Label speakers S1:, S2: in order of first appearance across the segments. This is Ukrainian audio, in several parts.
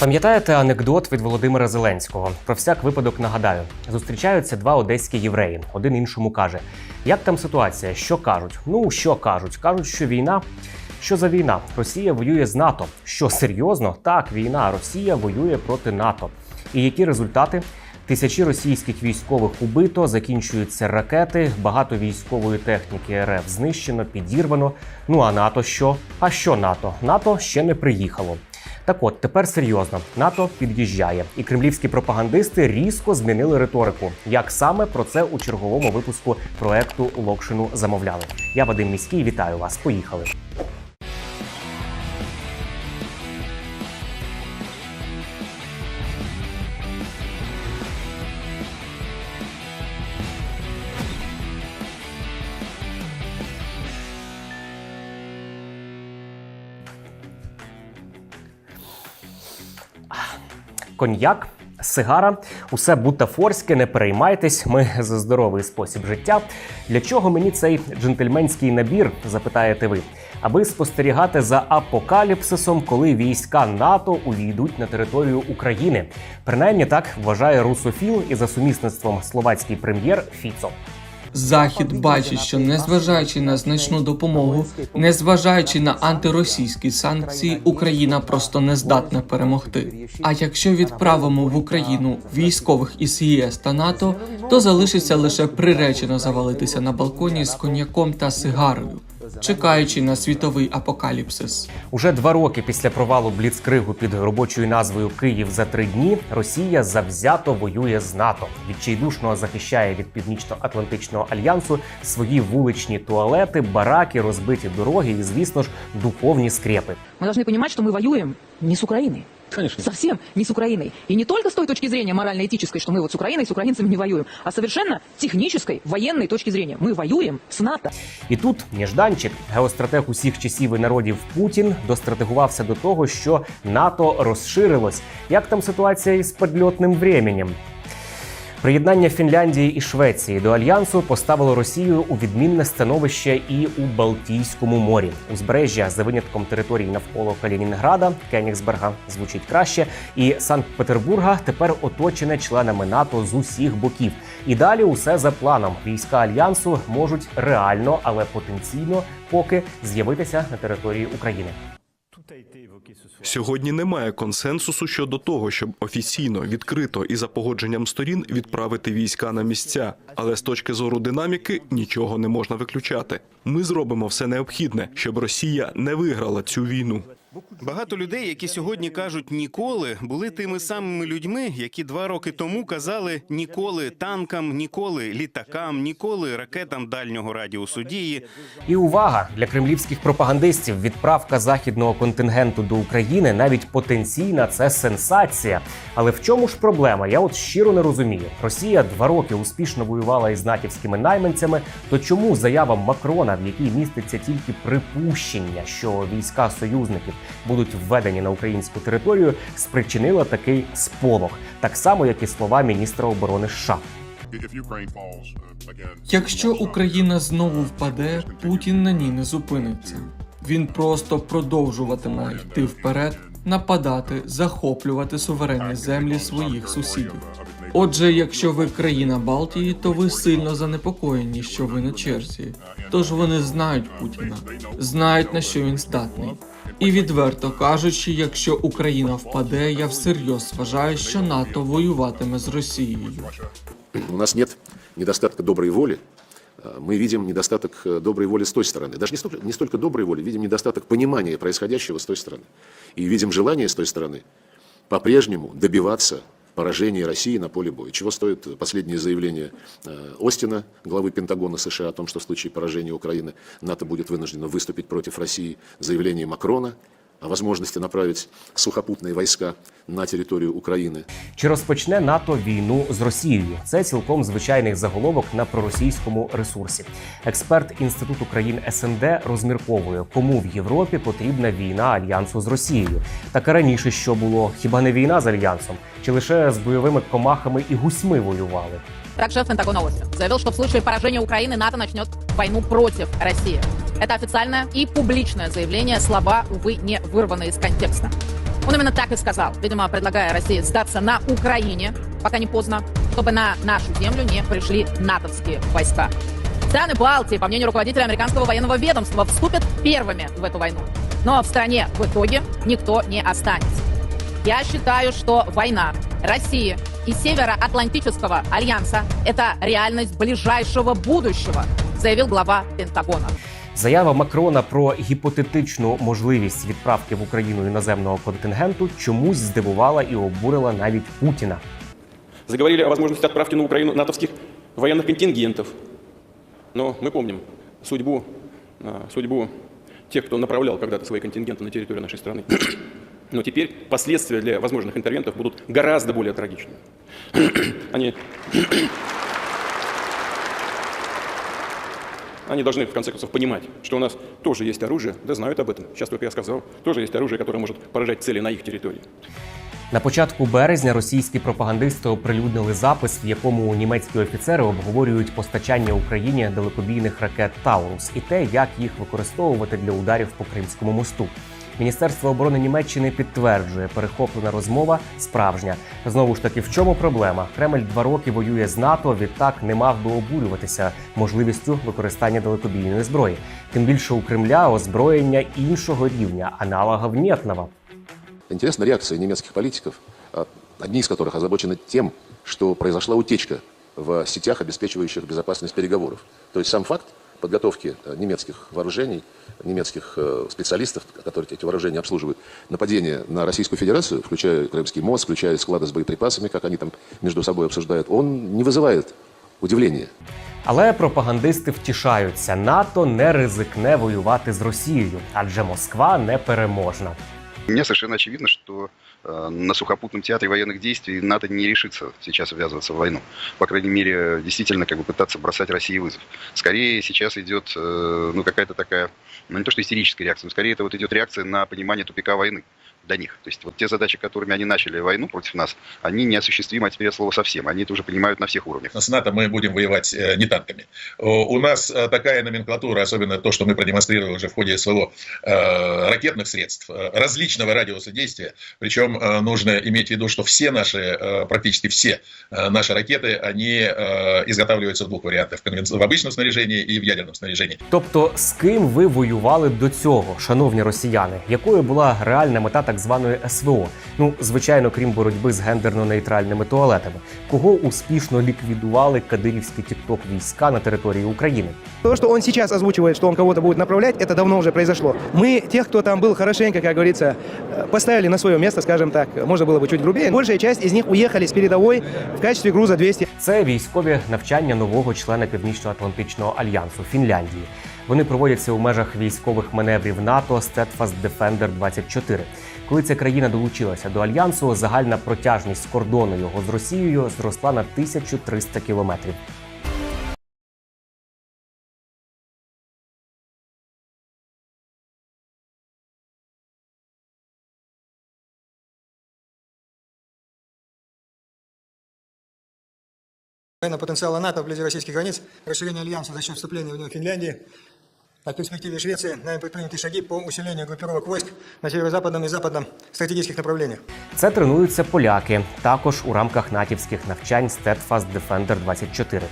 S1: Пам'ятаєте анекдот від Володимира Зеленського? Про всяк випадок нагадаю: зустрічаються два одеські євреї. Один іншому каже: Як там ситуація? Що кажуть? Ну що кажуть? Кажуть, що війна. Що за війна? Росія воює з НАТО. Що серйозно? Так, війна. Росія воює проти НАТО. І які результати? Тисячі російських військових убито, закінчуються ракети, багато військової техніки РФ знищено, підірвано. Ну а НАТО що? А що НАТО? НАТО ще не приїхало. Так от тепер серйозно НАТО під'їжджає, і кремлівські пропагандисти різко змінили риторику. Як саме про це у черговому випуску проекту Локшину замовляли? Я Вадим Міський, вітаю вас. Поїхали. Коньяк, сигара, усе бутафорське, не переймайтесь. Ми за здоровий спосіб життя. Для чого мені цей джентльменський набір? Запитаєте ви. Аби спостерігати за апокаліпсисом, коли війська НАТО увійдуть на територію України. Принаймні так вважає русофіл і за сумісництвом словацький прем'єр Фіцо.
S2: Захід бачить, що незважаючи на значну допомогу, незважаючи на антиросійські санкції, Україна просто не здатна перемогти. А якщо відправимо в Україну військових із ЄС та НАТО, то залишиться лише приречено завалитися на балконі з коньяком та сигарою, чекаючи на світовий апокаліпсис.
S1: Уже два роки після провалу Бліцкригу під робочою назвою Київ за три дні Росія завзято воює з НАТО. Відчайдушно захищає від північно-атлантичного альянсу свої вуличні туалети, бараки, розбиті дороги і, звісно ж, духовні скрепи.
S3: Мы должны понимать, что мы воюем не с Украиной.
S4: Конечно.
S3: Совсем не с Украиной. И не только с той точки зрения морально-этической, что мы вот с Украиной, с украинцами не воюем, а совершенно технической, военной точки зрения. Мы воюем с НАТО.
S1: І тут Нежданчик, геостратег усіх часів і народів Путін, достратегувався до того, що НАТО розширилось. Як там ситуація із підльотним временем? Приєднання Фінляндії і Швеції до альянсу поставило Росію у відмінне становище і у Балтійському морі. Узбережжя за винятком територій навколо Калінінграда, Кенігсберга звучить краще, і Санкт-Петербурга тепер оточене членами НАТО з усіх боків. І далі усе за планом. Війська альянсу можуть реально, але потенційно поки з'явитися на території України.
S5: Сьогодні немає консенсусу щодо того, щоб офіційно, відкрито і за погодженням сторін відправити війська на місця. Але з точки зору динаміки нічого не можна виключати. Ми зробимо все необхідне, щоб Росія не виграла цю війну.
S6: Багато людей, які сьогодні кажуть ніколи, були тими самими людьми, які два роки тому казали ніколи танкам, ніколи літакам, ніколи ракетам дальнього радіусу дії.
S1: І увага для кремлівських пропагандистів. Відправка західного контингенту до України навіть потенційна це сенсація. Але в чому ж проблема? Я от щиро не розумію. Росія два роки успішно воювала із натівськими найманцями. То чому заява Макрона, в якій міститься тільки припущення, що війська союзників будуть введені на українську територію, спричинила такий сполох, так само як і слова міністра оборони США.
S2: Якщо Україна знову впаде, Путін на ній не зупиниться. Він просто продовжуватиме йти вперед, нападати, захоплювати суверенні землі своїх сусідів. Отже, якщо ви країна Балтії, то ви сильно занепокоєні, що ви на черзі. Тож вони знають Путіна, знають на що він здатний. І відверто кажучи, якщо Україна впаде, я всерйоз вважаю, що НАТО воюватиме з Росією.
S4: У нас нет недостатка доброй воли. А, Мы видим недостаток э, доброй воли с той стороны. Даже не столько, не столько доброй воли, видим недостаток понимания происходящего с той стороны. И видим желание с той стороны по-прежнему добиваться поражения России на поле боя. Чего стоит последнее заявление э, Остина, главы Пентагона США, о том, что в случае поражения Украины НАТО будет вынуждено выступить против России, заявление Макрона о возможности направить сухопутные войска на территорию Украины.
S1: Чи розпочне НАТО війну з Росією? Це цілком звичайний заголовок на проросійському ресурсі. Експерт інституту країн СНД розмірковує, кому в Європі потрібна війна альянсу з Росією. Так і раніше що було? Хіба не війна з альянсом? Чи лише з бойовими комахами і гусьми воювали?
S7: Так шеф Пентагона Остин заявил, что в случае поражения Украины НАТО начнет войну против России. Это официальное и публичное заявление, слова, увы, не вырваны из контекста. Он именно так и сказал, видимо, предлагая России сдаться на Украине, пока не поздно, чтобы на нашу землю не пришли натовские войска. Страны Балтии, по мнению руководителя американского военного ведомства, вступят первыми в эту войну. Но в стране в итоге никто не останется. Я считаю, что война России и Североатлантического альянса – это реальность ближайшего будущего, заявил глава Пентагона.
S1: Заява Макрона про гіпотетичну можливість відправки в Україну іноземного контингенту чомусь здивувала і обурила навіть Путіна.
S8: Заговорили о возможности отправки на Украину натовских военных контингентов. Но мы помним судьбу, а, судьбу тех, кто направлял когда-то свои контингенты на территорию нашей страны. Но теперь последствия для возможных интервентов будут гораздо более трагичными. Они, они должны, в конце концов, понимать, что у нас тоже есть оружие, да знают об этом, сейчас только я сказал, тоже есть оружие, которое может поражать цели на их территории.
S1: На початку березня російські пропагандисти оприлюднили запис, в якому німецькі офіцери обговорюють постачання Україні далекобійних ракет Таурус і те, як їх використовувати для ударів по Кримському мосту. Міністерство оборони Німеччини підтверджує, перехоплена розмова справжня. Знову ж таки, в чому проблема? Кремль два роки воює з НАТО. Відтак не мав би обурюватися можливістю використання далекобійної зброї. Тим більше у Кремля озброєння іншого рівня, аналогов нетного.
S4: Интересна реакция немецких политиков, а, одни из которых озабочены тем, что произошла утечка в сетях, обеспечивающих безопасность переговоров. То сам факт подготовки э, немецких вооружений, немецких э, специалистов, которые эти вооружения обслуживают, нападение на Российскую Федерацию, включая Крымский мост, включая склады с боеприпасами, как они там между собой обсуждают, он не вызывает удивления.
S1: Але пропагандисти втішаються, НАТО не ризикне воювати з Росією, адже Москва непереможна.
S9: Мне совершенно очевидно, что э, На сухопутном театре военных действий НАТО не решится сейчас ввязываться в войну. По крайней мере, действительно как бы пытаться бросать России вызов. Скорее сейчас идет э, ну, какая-то такая, ну не то что истерическая реакция, но скорее это вот идет реакция на понимание тупика войны для них. То есть вот те задачи, которыми они начали войну против нас, они неосуществимы от теперь слова совсем. Они это уже понимают на всех уровнях.
S10: С НАТО мы будем воевать э, не танками. О, У нас э, такая номенклатура, особенно то, что мы продемонстрировали уже в ходе СВО, э, ракетных средств э, различного радиуса действия. Причем э, нужно иметь в виду, что все наши, э, практически все э, наши ракеты, они э, изготавливаются в двух вариантах. В, обычном снаряжении и в ядерном снаряжении.
S1: Тобто, з ким ви воювали до цього, шановні росіяни? Якою була реальна мета так званої СВО? Ну, звичайно, крім боротьби з гендерно-нейтральними туалетами, кого успішно ліквідували кадирівські тікток війська на території України?
S11: То, что он сейчас озвучивает, что он кого-то будет направлять, это давно уже произошло. Мы, тех, кто там был хорошенько, как говорится, э, поставили на свое место, скажем так, можно было бы чуть грубее. Большая часть из них уехали с передовой в качестве груза 200.
S1: Це військові навчання нового члена Північно-Атлантичного альянсу Фінляндії. Вони проводяться у межах військових маневрів НАТО Steadfast Defender 24. коли ця країна долучилася до альянсу, загальна протяжність кордону його з Росією зросла на 1300 кілометрів.
S12: Военного потенциала НАТО вблизи российских границ, расширение альянса за счет вступления в него Финляндии, о перспективе Швеции нами предприняты шаги по усилению группировок войск на северо-западном и западном стратегических направлениях.
S1: Це тренуються поляки, також у рамках натівських навчань Steadfast Defender 24.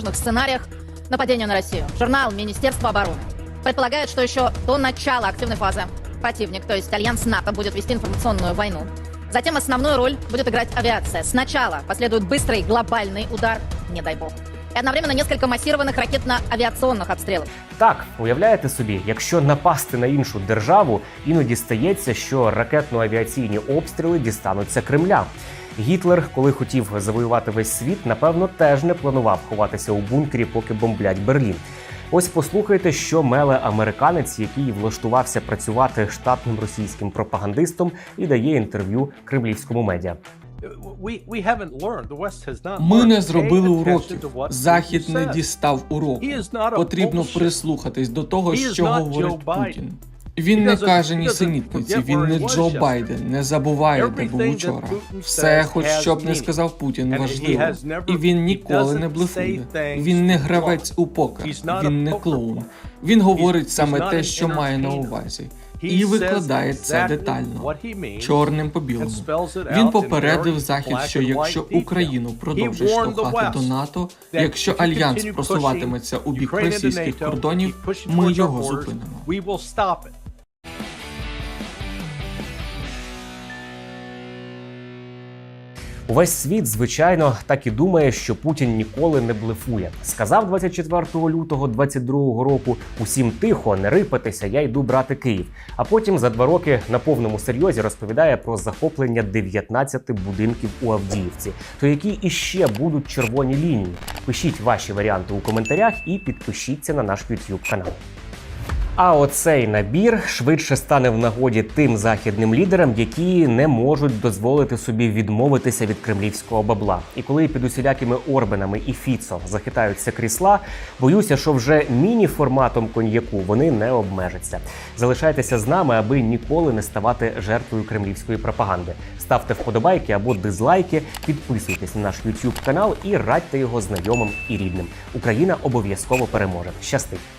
S7: возможных сценариях нападения на Россию. Журнал Министерства обороны предполагает, что еще до начала активной фазы противник, то есть альянс НАТО, будет вести информационную войну. Затем основную роль будет играть авиация. Сначала последует быстрый глобальный удар, не дай бог. И одновременно несколько массированных ракетно-авиационных обстрелов.
S1: Так, уявляєте собі, якщо напасти на іншу державу, іноді стається, що ракетно-авіаційні обстріли дістануться Кремля. Гітлер, коли хотів завоювати весь світ, напевно, теж не планував ховатися у бункері, поки бомблять Берлін. Ось послухайте, що меле американець, який влаштувався працювати штатним російським пропагандистом і дає інтерв'ю кремлівському медіа.
S2: Ми не зробили уроків. Захід не дістав уроку. Потрібно прислухатись до того, що говорить Путін. Він не каже нісенітниці, він не Джо Байден. Не забуває, де був учора. Все, хоч що б не сказав Путін, важливо. І він ніколи не блефує. Він не гравець у покер, він не клоун. Він говорить саме те, що має на увазі. І викладає це детально, чорним по білому. Він попередив Захід, що якщо Україну продовжить штовхати до НАТО, якщо альянс просуватиметься у бік російських кордонів, ми його зупинимо.
S1: Увесь світ, звичайно, так і думає, що Путін ніколи не блефує. Сказав 24 лютого 22 року: усім тихо, не рипатися, я йду брати Київ. А потім за два роки на повному серйозі розповідає про захоплення 19 будинків у Авдіївці. То які іще будуть червоні лінії? Пишіть ваші варіанти у коментарях і підпишіться на наш YouTube канал. А оцей набір швидше стане в нагоді тим західним лідерам, які не можуть дозволити собі відмовитися від кремлівського бабла. І коли під усілякими Орбанами і Фіцо захитаються крісла, боюся, що вже міні-форматом коньяку вони не обмежаться. Залишайтеся з нами, аби ніколи не ставати жертвою кремлівської пропаганди. Ставте вподобайки або дизлайки, підписуйтесь на наш YouTube канал і радьте його знайомим і рідним. Україна обов'язково переможе. Щастить!